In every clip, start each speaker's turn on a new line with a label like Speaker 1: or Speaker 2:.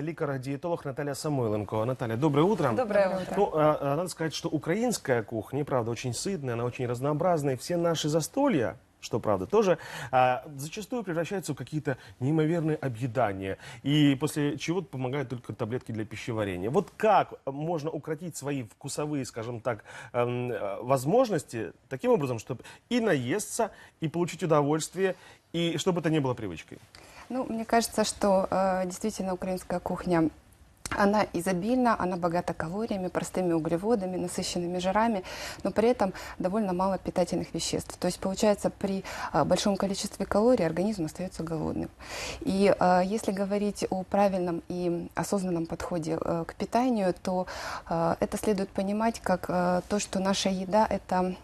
Speaker 1: Ликар-диетолог Наталья Самойленко. Наталья, доброе утро.
Speaker 2: Доброе утро.
Speaker 1: Ну, а, а, надо сказать, что украинская кухня, правда, очень сытная, она очень разнообразная. Все наши застолья, что правда, тоже а, зачастую превращаются в какие-то неимоверные объедания. И после чего помогают только таблетки для пищеварения. Вот как можно укротить свои вкусовые, скажем так, эм, э, возможности таким образом, чтобы и наесться, и получить удовольствие, и чтобы это не было привычкой?
Speaker 2: Ну, мне кажется, что э, действительно украинская кухня она изобильна, она богата калориями, простыми углеводами, насыщенными жирами, но при этом довольно мало питательных веществ. То есть получается при э, большом количестве калорий организм остается голодным. И э, если говорить о правильном и осознанном подходе э, к питанию, то это следует понимать как то, что наша еда это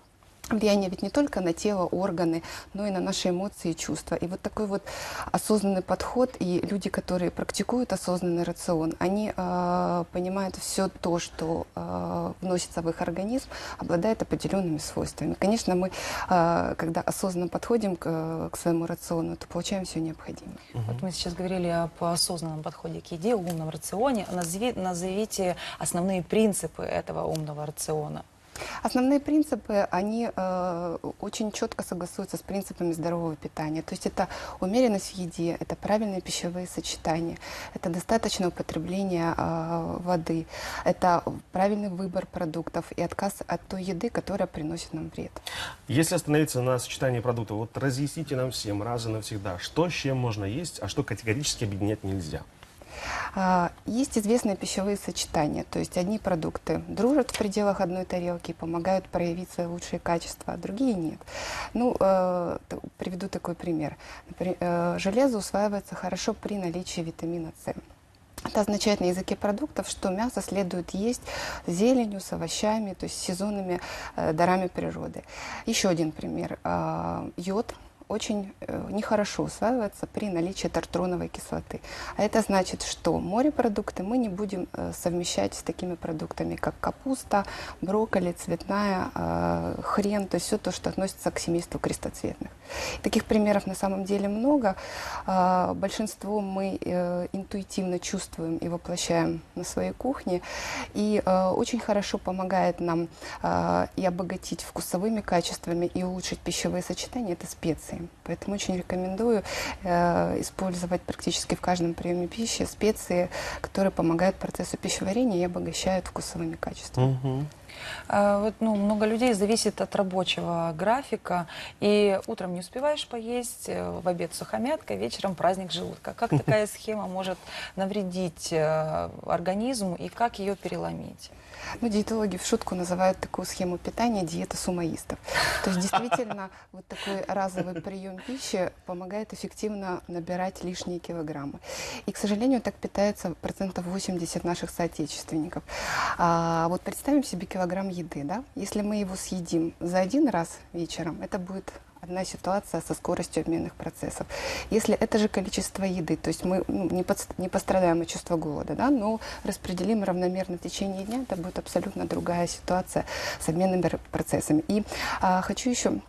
Speaker 2: влияние ведь не только на тело, органы, но и на наши эмоции и чувства. И вот такой вот осознанный подход, и люди, которые практикуют осознанный рацион, они э, понимают все то, что э, вносится в их организм, обладает определенными свойствами. Конечно, мы, э, когда осознанно подходим к, к своему рациону, то получаем все необходимое.
Speaker 3: Вот мы сейчас говорили об осознанном подходе к еде, умном рационе. Назови- назовите основные принципы этого умного рациона.
Speaker 2: Основные принципы, они э, очень четко согласуются с принципами здорового питания. То есть это умеренность в еде, это правильные пищевые сочетания, это достаточное употребление э, воды, это правильный выбор продуктов и отказ от той еды, которая приносит нам вред.
Speaker 1: Если остановиться на сочетании продуктов, вот разъясните нам всем раз и навсегда, что с чем можно есть, а что категорически объединять нельзя.
Speaker 2: Есть известные пищевые сочетания, то есть одни продукты дружат в пределах одной тарелки, помогают проявить свои лучшие качества, а другие нет. Ну, э, приведу такой пример. Например, э, железо усваивается хорошо при наличии витамина С. Это означает на языке продуктов, что мясо следует есть с зеленью, с овощами, то есть сезонными э, дарами природы. Еще один пример. А, Йод очень э, нехорошо усваивается при наличии тартроновой кислоты. А это значит, что морепродукты мы не будем э, совмещать с такими продуктами, как капуста, брокколи, цветная, э, хрен, то есть все то, что относится к семейству крестоцветных. Таких примеров на самом деле много. А, Большинство мы э, интуитивно чувствуем и воплощаем на своей кухне. И очень хорошо помогает нам э, и обогатить вкусовыми качествами, и улучшить пищевые сочетания – это специи. Поэтому очень рекомендую э, использовать практически в каждом приеме пищи специи, которые помогают процессу пищеварения и обогащают вкусовыми качествами.
Speaker 1: Мгм.
Speaker 3: А, Вот, ну, много людей зависит от рабочего графика, и утром не успеваешь поесть, э, в обед сухомятка, вечером праздник желудка. Как такая схема может навредить э, организму и как ее переломить?
Speaker 2: Ну, диетологи в шутку называют такую схему питания диета сумоистов. То есть действительно вот такой разовый прием пищи помогает эффективно набирать лишние килограммы. И, к сожалению, так питается процентов 80 наших соотечественников. А вот представим себе килограмм еды, да? Если мы его съедим за один раз вечером, это будет одна ситуация со скоростью обменных процессов. Если это же количество еды, то есть мы ну, не, подс- не пострадаем от чувства голода, да, но распределим равномерно в течение дня, это будет абсолютно другая ситуация с обменными процессами. И а, хочу еще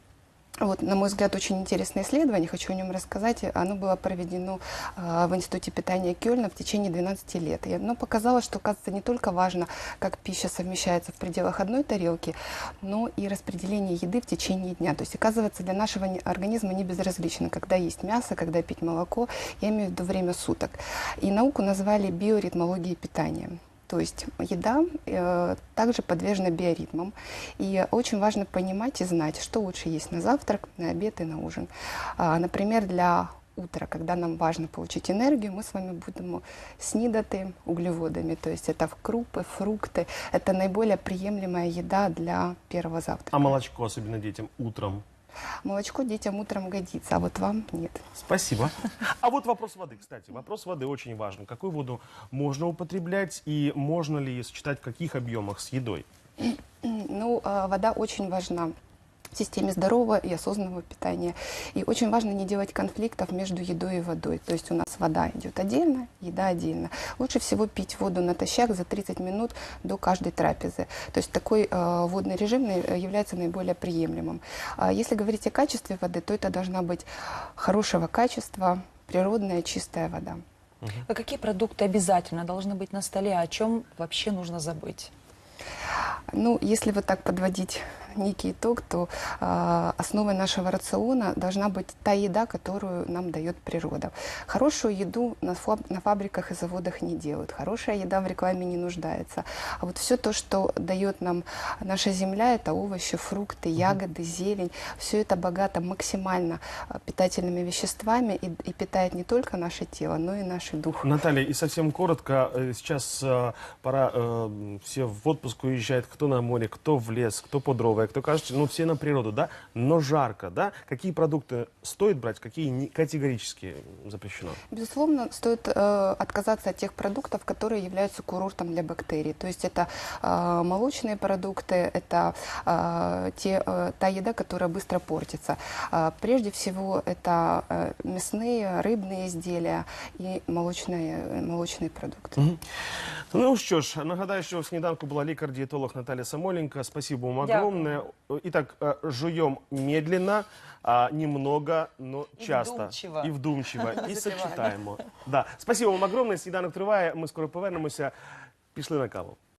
Speaker 2: вот, на мой взгляд, очень интересное исследование, хочу о нем рассказать. Оно было проведено а, в Институте питания Кёльна в течение 12 лет. И оно показало, что, оказывается, не только важно, как пища совмещается в пределах одной тарелки, но и распределение еды в течение дня. То есть, оказывается, для нашего организма не безразлично, когда есть мясо, когда пить молоко, я имею в виду время суток. И науку назвали биоритмологией питания. То есть еда э, также подвержена биоритмам. И очень важно понимать и знать, что лучше есть на завтрак, на обед и на ужин. А, например, для утра, когда нам важно получить энергию, мы с вами будем снидаты углеводами. То есть это крупы, фрукты. Это наиболее приемлемая еда для первого завтрака.
Speaker 1: А молочко, особенно детям, утром.
Speaker 2: Молочко детям утром годится, а вот вам нет.
Speaker 1: Спасибо. А вот вопрос воды, кстати. Вопрос воды очень важен. Какую воду можно употреблять и можно ли сочетать в каких объемах с едой?
Speaker 2: Ну, а, вода очень важна в системе здорового и осознанного питания. И очень важно не делать конфликтов между едой и водой. То есть у нас вода идет отдельно, еда отдельно. Лучше всего пить воду натощак за 30 минут до каждой трапезы. То есть такой э, водный режим наи- является наиболее приемлемым. А если говорить о качестве воды, то это должна быть хорошего качества, природная чистая вода.
Speaker 3: А какие продукты обязательно должны быть на столе, а о чем вообще нужно забыть?
Speaker 2: Ну, если вот так подводить некий итог, то э, основой нашего рациона должна быть та еда, которую нам дает природа. Хорошую еду на, фаб- на фабриках и заводах не делают. Хорошая еда в рекламе не нуждается. А вот все то, что дает нам наша земля, это овощи, фрукты, ягоды, зелень. Все это богато максимально э, питательными веществами и, и питает не только наше тело, но и наш дух.
Speaker 1: Наталья, и совсем коротко, э, сейчас э, пора, э, все в отпуск уезжают, кто на море, кто в лес, кто под дрова, кто кажется, ну все на природу, да, но жарко, да, какие продукты стоит брать, какие не- категорически запрещено?
Speaker 2: Безусловно, стоит э, отказаться от тех продуктов, которые являются курортом для бактерий. То есть это э, молочные продукты, это э, те, э, та еда, которая быстро портится. Э, прежде всего, это э, мясные, рыбные изделия и молочные, молочные продукты.
Speaker 1: Мгм. Ну що ж, нагадаю, що в сніданку була лікар-дієтолог Наталья Самоленко. Спасибо вам
Speaker 3: Дякую.
Speaker 1: Огромное. Итак, э, жуем медленно, немного, но
Speaker 3: И
Speaker 1: часто.
Speaker 3: вдумчиво.
Speaker 1: И вдумчиво. І сочетаємо. Да. Спасибо вам огромное. Сніданок триває. Ми скоро повернемося. Пішли на каву.